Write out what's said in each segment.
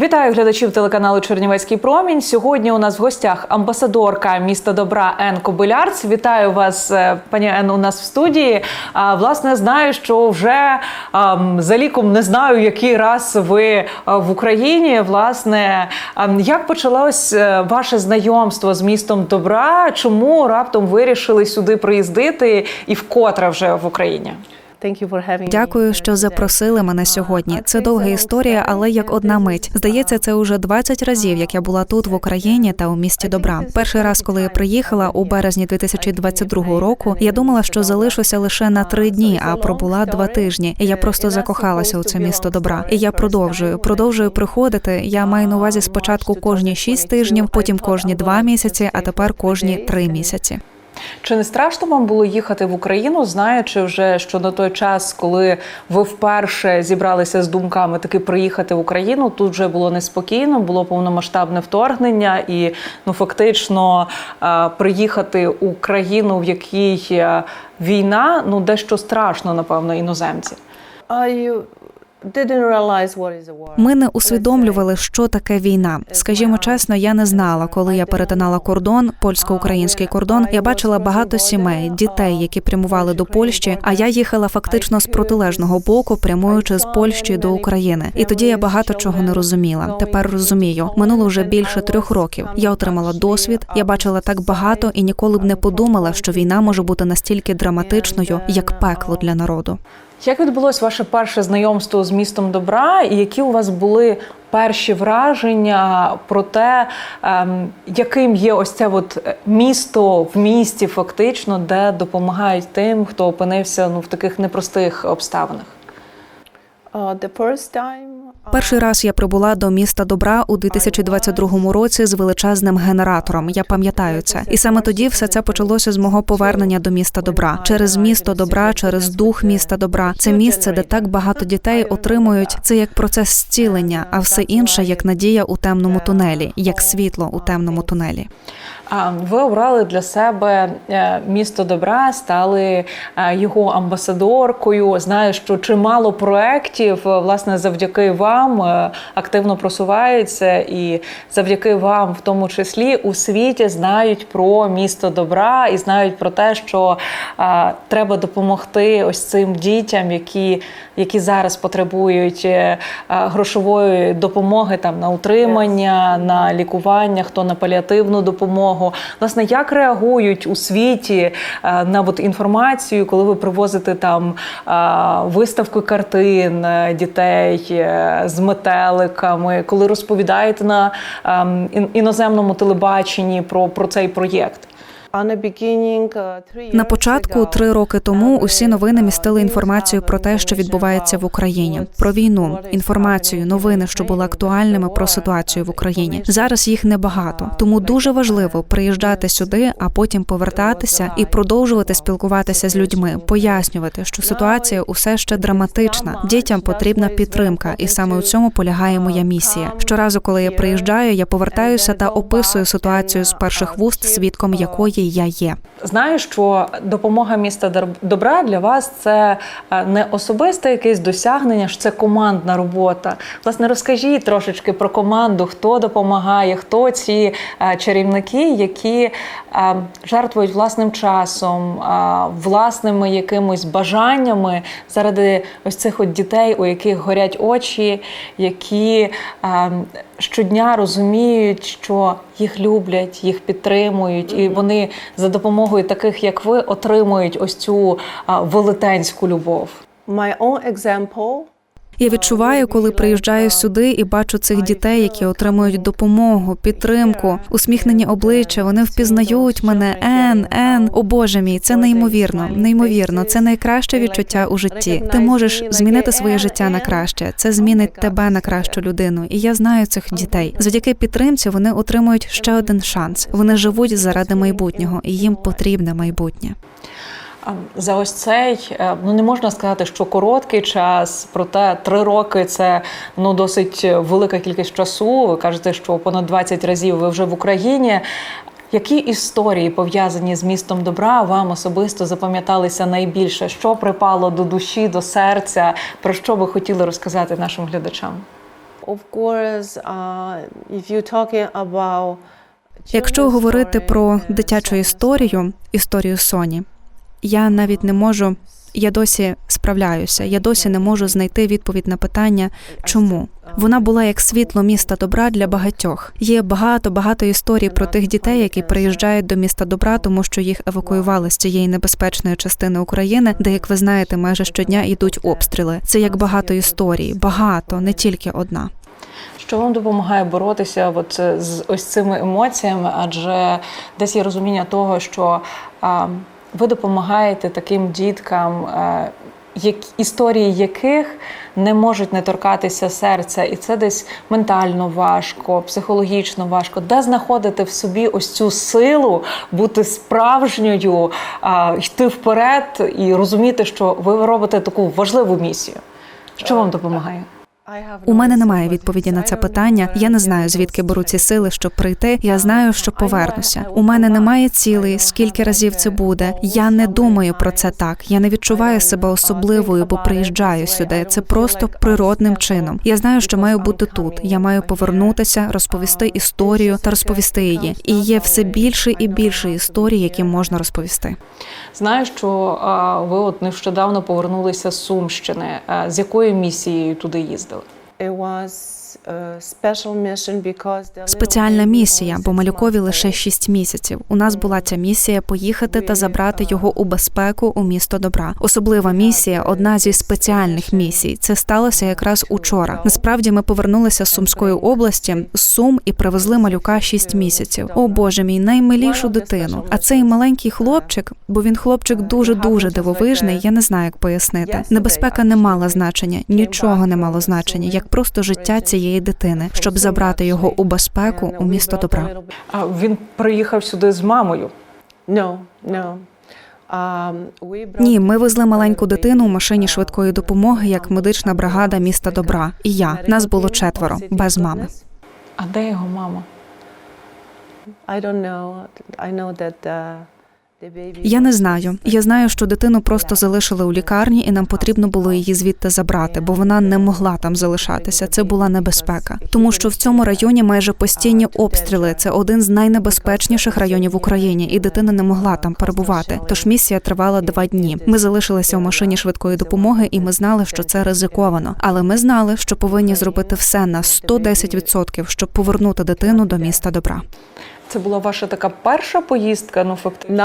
Вітаю глядачів телеканалу Чернівецький промінь. Сьогодні у нас в гостях амбасадорка міста добра Ен Кобилярц. Вітаю вас, е, пані Ен, у нас в студії. А, власне, знаю, що вже ам, за ліком не знаю, який раз ви в Україні. Власне, ам, як почалось е, ваше знайомство з містом добра? Чому раптом вирішили сюди приїздити і вкотре вже в Україні? Дякую, що запросили мене сьогодні. Це довга історія, але як одна мить. Здається, це уже 20 разів, як я була тут в Україні та у місті добра. Перший раз, коли я приїхала у березні 2022 року, я думала, що залишуся лише на три дні, а пробула два тижні. І я просто закохалася у це місто добра. І я продовжую, продовжую приходити. Я маю на увазі спочатку кожні шість тижнів, потім кожні два місяці, а тепер кожні три місяці. Чи не страшно вам було їхати в Україну, знаючи вже, що на той час, коли ви вперше зібралися з думками таки приїхати в Україну, тут вже було неспокійно, було повномасштабне вторгнення, і ну фактично е, приїхати у країну, в якій е, війна, ну дещо страшно, напевно, іноземці. Ми не усвідомлювали, що таке війна. Скажімо чесно, я не знала, коли я перетинала кордон, польсько-український кордон. Я бачила багато сімей, дітей, які прямували до Польщі. А я їхала фактично з протилежного боку, прямуючи з Польщі до України. І тоді я багато чого не розуміла. Тепер розумію. Минуло вже більше трьох років. Я отримала досвід. Я бачила так багато і ніколи б не подумала, що війна може бути настільки драматичною, як пекло для народу. Як відбулось ваше перше знайомство з містом добра, і які у вас були перші враження про те, ем, яким є ось це от місто в місті, фактично, де допомагають тим, хто опинився ну в таких непростих обставинах? Перший раз я прибула до міста добра у 2022 році з величезним генератором. Я пам'ятаю це, і саме тоді все це почалося з мого повернення до міста добра через місто добра, через дух міста добра. Це місце, де так багато дітей отримують це як процес зцілення, а все інше як надія у темному тунелі, як світло у темному тунелі. А ви обрали для себе е, місто добра, стали е, його амбасадоркою. Знаю, що чимало проєктів, е, власне, завдяки вам активно просуваються, і завдяки вам, в тому числі, у світі знають про місто добра і знають про те, що а, треба допомогти ось цим дітям, які які зараз потребують а, грошової допомоги там на утримання, на лікування, хто на паліативну допомогу. Власне, як реагують у світі а, на от інформацію, коли ви привозите там а, виставку картин е, дітей е, з метеликами, коли розповідаєте на іноземному телебаченні про, про цей проєкт? На початку три роки тому усі новини містили інформацію про те, що відбувається в Україні, про війну, інформацію, новини, що були актуальними про ситуацію в Україні. Зараз їх небагато, тому дуже важливо приїжджати сюди, а потім повертатися і продовжувати спілкуватися з людьми, пояснювати, що ситуація усе ще драматична. Дітям потрібна підтримка, і саме у цьому полягає моя місія. Щоразу, коли я приїжджаю, я повертаюся та описую ситуацію з перших вуст, свідком якої я є. Знаю, що допомога міста добра для вас це е, не особисте якесь досягнення, що це командна робота. Власне, розкажіть трошечки про команду, хто допомагає, хто ці е, чарівники, які е, жертвують власним часом, власними якимось бажаннями заради ось цих от дітей, у яких горять очі, які щодня розуміють, що їх люблять, їх підтримують, і вони за допомогою таких, як ви, отримують ось цю велетенську любов. My own example я відчуваю, коли приїжджаю сюди і бачу цих дітей, які отримують допомогу, підтримку, усміхнені обличчя. Вони впізнають мене. Ен, ен, о Боже мій, це неймовірно, неймовірно. Це найкраще відчуття у житті. Ти можеш змінити своє життя на краще. Це змінить тебе на кращу людину. І я знаю цих дітей. Завдяки підтримці вони отримують ще один шанс. Вони живуть заради майбутнього, і їм потрібне майбутнє. За ось цей е, ну не можна сказати, що короткий час, проте три роки це ну досить велика кількість часу. Ви кажете, що понад 20 разів ви вже в Україні. Які історії пов'язані з містом добра вам особисто запам'яталися найбільше? Що припало до душі, до серця? Про що ви хотіли розказати нашим глядачам? of course, uh, if you're talking about Якщо говорити про дитячу історію, історію Соні, я навіть не можу. Я досі справляюся. Я досі не можу знайти відповідь на питання, чому вона була як світло міста добра для багатьох. Є багато багато історій про тих дітей, які приїжджають до міста добра, тому що їх евакуювали з цієї небезпечної частини України, де, як ви знаєте, майже щодня йдуть обстріли. Це як багато історій, багато, не тільки одна. Що вам допомагає боротися от е, з ось цими емоціями? Адже десь є розуміння того, що а, ви допомагаєте таким діткам, як, історії яких не можуть не торкатися серця, і це десь ментально важко, психологічно важко. Де знаходити в собі ось цю силу бути справжньою, а, йти вперед і розуміти, що ви робите таку важливу місію? Що вам допомагає? У мене немає відповіді на це питання. Я не знаю, звідки беруть ці сили, щоб прийти. Я знаю, що повернуся. У мене немає цілей, скільки разів це буде. Я не думаю про це так. Я не відчуваю себе особливою, бо приїжджаю сюди. Це просто природним чином. Я знаю, що маю бути тут. Я маю повернутися, розповісти історію та розповісти її. І є все більше і більше історій, які можна розповісти. Знаю, що а, ви от нещодавно повернулися з Сумщини. А, з якою місією туди їздили? It was Спеціальна місія, бо малюкові лише. 6 місяців. У нас була ця місія поїхати та забрати його у безпеку у місто добра. Особлива місія, одна зі спеціальних місій. Це сталося якраз учора. Насправді ми повернулися з Сумської області з Сум і привезли малюка 6 місяців. О Боже мій, наймилішу дитину. А цей маленький хлопчик, бо він хлопчик дуже дуже дивовижний. Я не знаю, як пояснити. Небезпека не мала значення, нічого не мало значення, як просто життя цієї дитини, щоб забрати його у безпеку у місто добра. А він приїхав сюди з мамою. No, no. Um, Ні, ми везли маленьку дитину у машині швидкої допомоги як медична бригада міста добра. І я нас було четверо без мами. А де його мама? I don't know. I know that uh, Я не знаю. Я знаю, що дитину просто залишили у лікарні, і нам потрібно було її звідти забрати, бо вона не могла там залишатися. Це була небезпека, тому що в цьому районі майже постійні обстріли. Це один з найнебезпечніших районів в Україні, і дитина не могла там перебувати. Тож місія тривала два дні. Ми залишилися у машині швидкої допомоги, і ми знали, що це ризиковано. Але ми знали, що повинні зробити все на 110%, щоб повернути дитину до міста добра. Це була ваша така перша поїздка, ну фактично.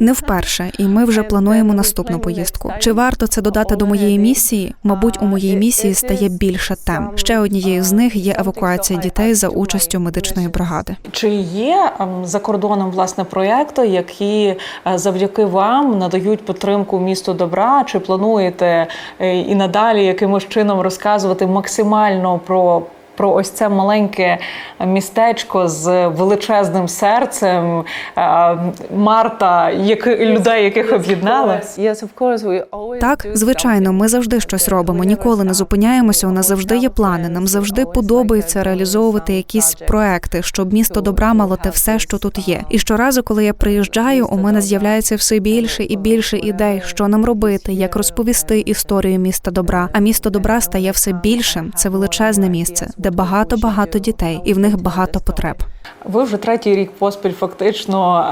Не вперше, і ми вже плануємо наступну поїздку. Чи варто це додати до моєї місії? Мабуть, у моїй місії стає більше тем. Ще однією з них є евакуація дітей за участю медичної бригади. Чи є ем, за кордоном власне проекти, які е, завдяки вам надають підтримку місту добра? Чи плануєте е, і надалі якимось чином розказувати максимально про? Про ось це маленьке містечко з величезним серцем е, Марта, які людей, яких об'єднали. Так, звичайно, ми завжди щось робимо. Ніколи не зупиняємося. У нас завжди є плани. Нам завжди подобається реалізовувати якісь проекти, щоб місто добра мало те все, що тут є. І щоразу, коли я приїжджаю, у мене з'являється все більше і більше ідей, що нам робити, як розповісти історію міста добра. А місто добра стає все більшим. Це величезне місце, де багато багато дітей, і в них багато потреб. Ви вже третій рік поспіль фактично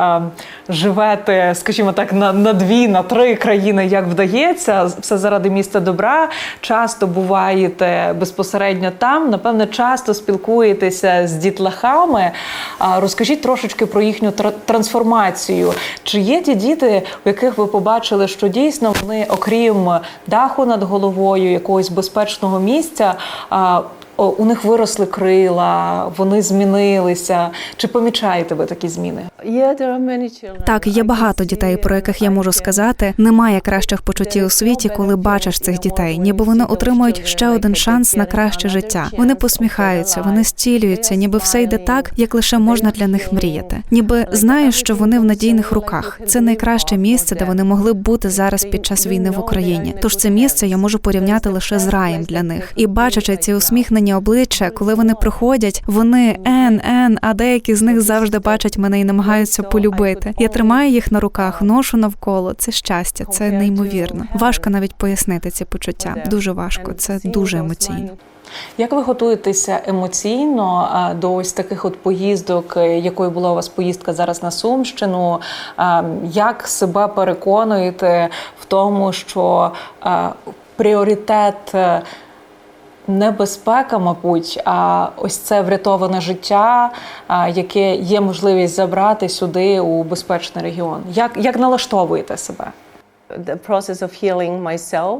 е, живете, скажімо так, на, на дві, на три країни, як вдається. Все заради міста добра. Часто буваєте безпосередньо там. Напевне, часто спілкуєтеся з дітлахами. А розкажіть трошечки про їхню тра- трансформацію. Чи є ті діти, у яких ви побачили, що дійсно вони, окрім даху над головою, якогось безпечного місця, о, у них виросли крила, вони змінилися. Чи помічаєте ви такі зміни? Так, є багато дітей, про яких я можу сказати, немає кращих почуттів у світі, коли бачиш цих дітей, ніби вони отримують ще один шанс на краще життя. Вони посміхаються, вони зцілюються, ніби все йде так, як лише можна для них мріяти. Ніби знаєш, що вони в надійних руках. Це найкраще місце, де вони могли б бути зараз під час війни в Україні. Тож це місце я можу порівняти лише з раєм для них. І бачачи ці усміхнені обличчя, коли вони приходять, вони ен, ен, а деякі з них завжди бачать мене і намагаються намагаються полюбити. Я тримаю їх на руках, ношу навколо. Це щастя, це неймовірно. Важко навіть пояснити ці почуття. Дуже важко. Це дуже емоційно. Як ви готуєтеся емоційно до ось таких от поїздок, е, якою була у вас поїздка зараз на Сумщину? Як себе переконуєте в тому, що пріоритет е, небезпека, мабуть, а ось це врятоване життя, яке є можливість забрати сюди у безпечний регіон? Як, як налаштовуєте себе? The process of healing myself.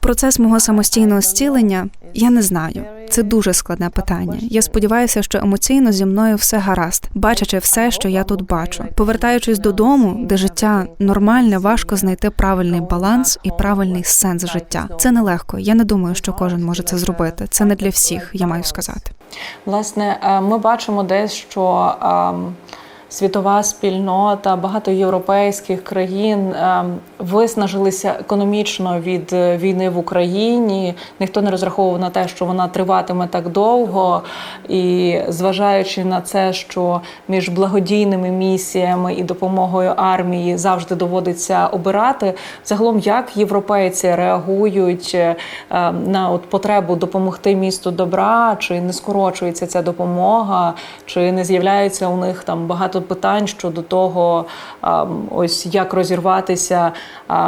Процес мого самостійного зцілення я не знаю. Це дуже складне питання. Я сподіваюся, що емоційно зі мною все гаразд, бачачи все, що я тут бачу. Повертаючись додому, де життя нормальне, важко знайти правильний баланс і правильний сенс життя. Це нелегко. Я не думаю, що кожен може це зробити. Це не для всіх, я маю сказати. Власне, е, ми бачимо десь, що ем, світова спільнота, багато європейських країн ем, виснажилися економічно від е, війни в Україні. Ніхто не розраховував на те, що вона триватиме так довго. І зважаючи на це, що між благодійними місіями і допомогою армії завжди доводиться обирати. Загалом, як європейці реагують е, е, на от потребу допомогти місту добра, чи не скорочується ця допомога, чи не з'являється у них там багато питань щодо того, ось як розірватися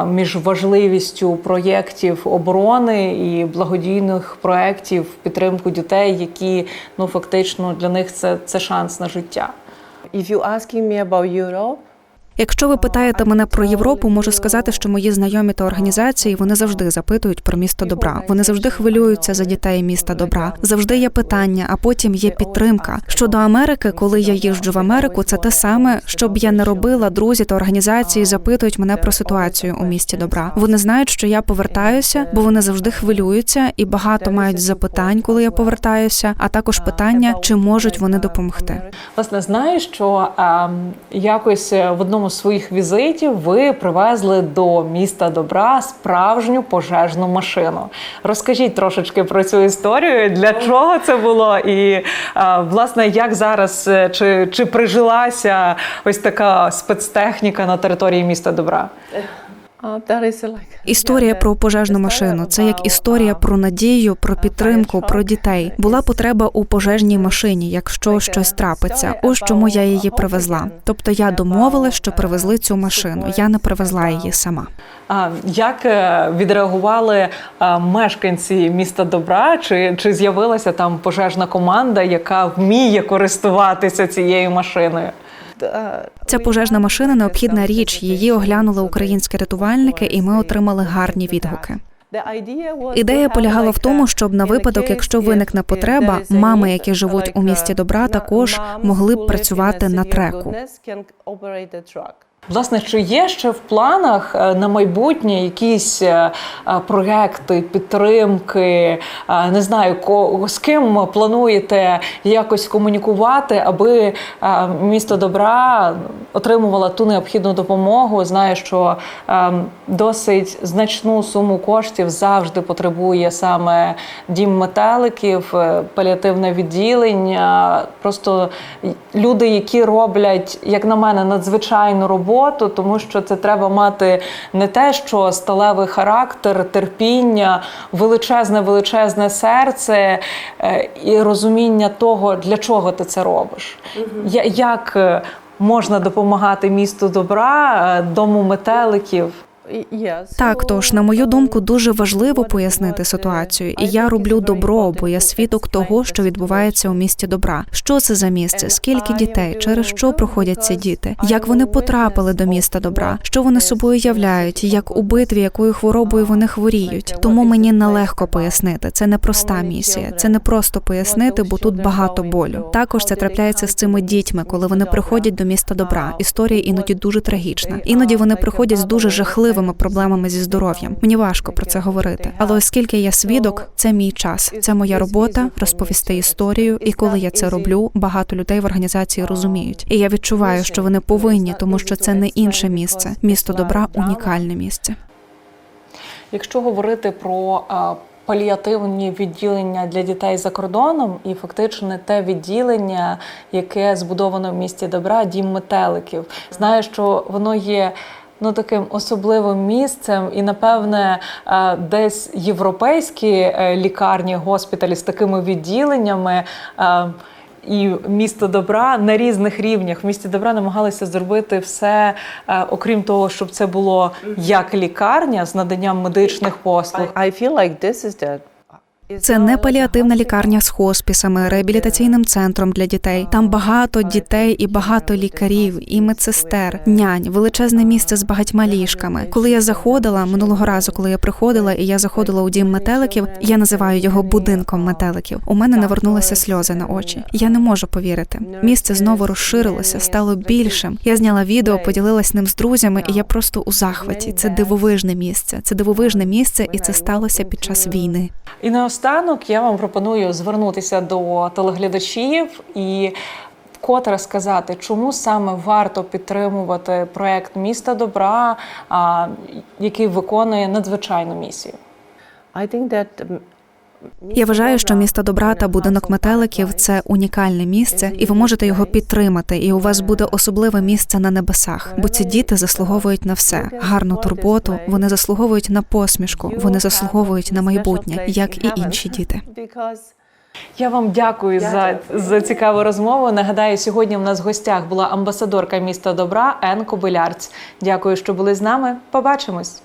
між важливістю проєктів оборони і благодійних проєктів підтримку дітей, які ну фактично для них це, це шанс на життя. If you're asking me about Europe, Якщо ви питаєте мене про Європу, можу сказати, що мої знайомі та організації вони завжди запитують про місто добра. Вони завжди хвилюються за дітей міста добра. Завжди є питання, а потім є підтримка. Щодо Америки, коли я їжджу в Америку, це те саме, що б я не робила. Друзі та організації запитують мене про ситуацію у місті добра. Вони знають, що я повертаюся, бо вони завжди хвилюються і багато мають запитань, коли я повертаюся. А також питання, чи можуть вони допомогти. Власне, знаю, що ем, якось е, в одному з своїх візитів ви привезли до міста добра справжню пожежну машину. Розкажіть трошечки про цю історію, для чого це було, і е, власне, як зараз е, чи, чи прижилася ось така спецтехніка на території міста добра? Історія про пожежну машину це як історія про надію, про підтримку, про дітей. Була потреба у пожежній машині, якщо щось трапиться. Ось чому я її привезла. Тобто я домовилась, що привезли цю машину. Я не привезла її сама. А як е, відреагували мешканці міста добра? Чи, чи з'явилася там пожежна команда, яка вміє користуватися цією машиною? Ця пожежна машина необхідна річ. Її оглянули українські рятувальники, і ми отримали гарні відгуки. Ідея полягала в тому, щоб на випадок, якщо виникне потреба, мами, які живуть у місті добра, також могли б працювати на треку. Власне, чи є ще в планах е, на майбутнє якісь е, е, проекти, підтримки? Не знаю, з ким плануєте якось комунікувати, аби місто добра отримувало ту необхідну допомогу? Знаю, що досить значну суму коштів завжди потребує саме дім метеликів, паліативне відділення. Просто люди, які роблять, як на мене, надзвичайну роботу, тому що це треба мати не те, що сталевий характер, терпіння, величезне, величезне серце е, і розуміння того, для чого ти це робиш. Як е, можна допомагати місту добра, е, дому метеликів? Так, тож на мою думку, дуже важливо пояснити ситуацію, і я роблю добро, бо я свідок того, що відбувається у місті добра. Що це за місце? Скільки дітей? Через що проходять ці діти? Як вони потрапили до міста добра? Що вони собою являють? Як у битві, якою хворобою вони хворіють? Тому мені нелегко пояснити. Це не проста місія. Це не просто пояснити, бо тут багато болю. Також це трапляється з цими дітьми, коли вони приходять до міста добра. Історія іноді дуже трагічна. Іноді вони приходять з дуже жахливими проблемами зі здоров'ям. Мені важко про це говорити. Але оскільки я свідок, це мій час, це моя робота розповісти історію. І коли я це роблю, багато людей в організації розуміють. І я відчуваю, що вони повинні, тому що це не інше місце. Місто добра унікальне місце. Якщо говорити про паліативні відділення для дітей за кордоном, і фактично те відділення, яке збудовано в місті добра, дім метеликів. Знаю, що воно є. Ну, таким особливим місцем, і напевне е, десь європейські е, лікарні, госпіталі з такими відділеннями. е, І місто добра на різних рівнях в місті добра намагалися зробити все, окрім того, щоб це було як лікарня з наданням медичних послуг. I feel like this is the. Це не паліативна лікарня з хоспісами, реабілітаційним центром для дітей. Там багато дітей і багато лікарів, і медсестер, нянь, величезне місце з багатьма ліжками. Коли я заходила минулого разу, коли я приходила, і я заходила у дім метеликів, я називаю його будинком метеликів. У мене навернулися сльози на очі. Я не можу повірити. Місце знову розширилося, стало більшим. Я зняла відео, поділилась ним з друзями, і я просто у захваті. Це дивовижне місце. Це дивовижне місце, і це сталося під час війни. І наостанок я вам пропоную звернутися до телеглядачів і вкотре сказати, чому саме варто підтримувати проект міста добра, який виконує надзвичайну місію. I think that. Я вважаю, що місто добра та будинок метеликів це унікальне місце, і ви можете його підтримати. І у вас буде особливе місце на небесах, бо ці діти заслуговують на все, гарну турботу. Вони заслуговують на посмішку, вони заслуговують на майбутнє, як і інші діти. Я вам дякую за, за цікаву розмову. Нагадаю, сьогодні в нас в гостях була амбасадорка міста добра Ен Кобилярць. Дякую, що були з нами. Побачимось.